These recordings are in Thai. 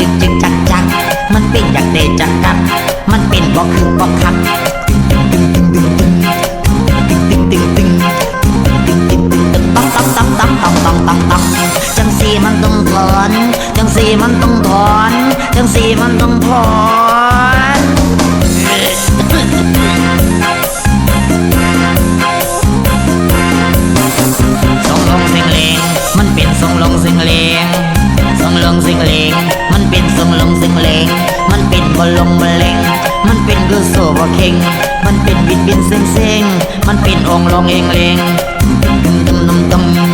จึกจึกจักจักมันเป็นอยากเดจักกับ มันเป็นบอกคือบอกครับจังสีมันต้องถอน จังสีมันต้องถอน จังสีมันต้องถอน บอลงมะเลงมันเป็นคือโซบะเข่ง มันเป็นบิดบินเซ็งเซ็งมันเป็นองลองเองเลงตึมตึมตึมตึม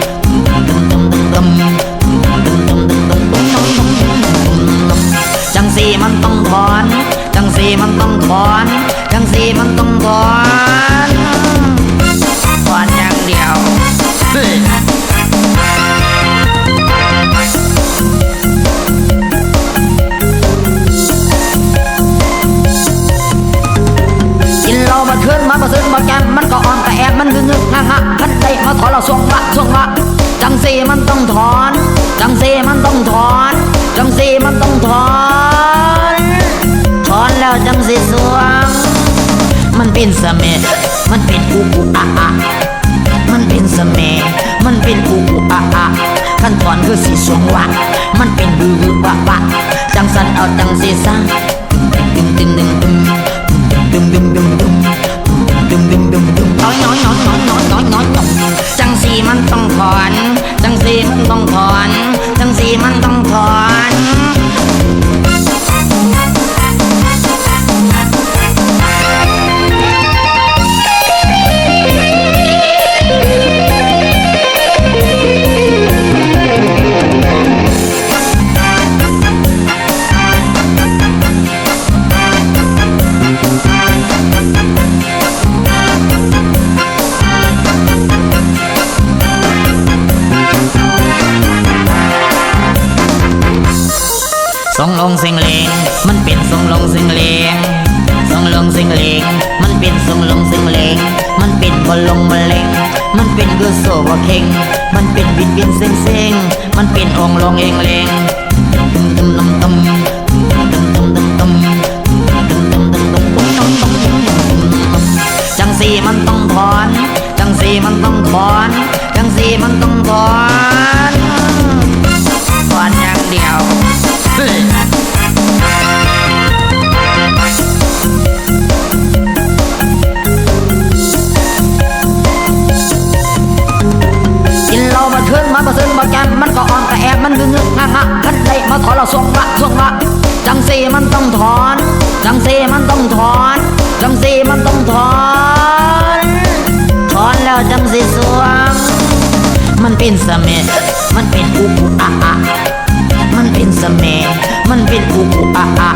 เป็นเสเมห์มันเป็นอุกุอะอะมันเป็นเสน่ห์มันเป็นอุอุอะอะขั้นตอนคือสีสวงวะมันเป็นบือบือวะวะจังสันเอาจังสีซะตึมตึมตึมตึมตึมตึมตึมตึมตึมตึมตึมตึมน้อยน้อยน้อยน้อยน้อยน้อยน้อยน้อยจังสีมันต้องถอน จังสีมันต้องถอน จังสีมันต้อง ทรงลงสิงเลงมันเป็นทรงลงสิงเลงทรงลงสิงเลงมันเป็นทรงลงสิงเลงมันเป็นบอลลงบอลเลงมันเป็นกุโซบะเข่งมันเป็นบิดบินเซ็งเซ็งมันเป็นองค์ลงเองเลงตึมตึมตึมตึมตึมตึมตึมตึมตึมตึมตึมตึมตึมตึมตึมตึมตึมจังสีมันต้องถอน จังสีมันต้องถอน จังสีมันต้องถอน จังสีมันต้องถอน ถอนแล้วจังสีสวง มันเป็นสน่ห์มันเป็นอุกุอะอะมันเป็นสน่ห์มันเป็นอุกุอะอะ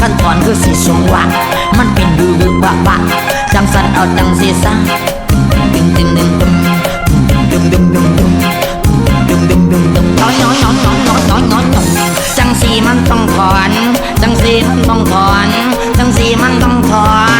ขั้นตอนคือสีสวงวะมันเป็นบือบือวะวะจังสันเอาจังสีซะตึงตึงตึงตึงตึงตึงตึงตึงตึงตึงตึงตึงน้อยน้อยน้อยน้อยน้อยน้อยน้อยจังสีมันต้องถอน จังสีมันต้องถอน สีมันต้องถอน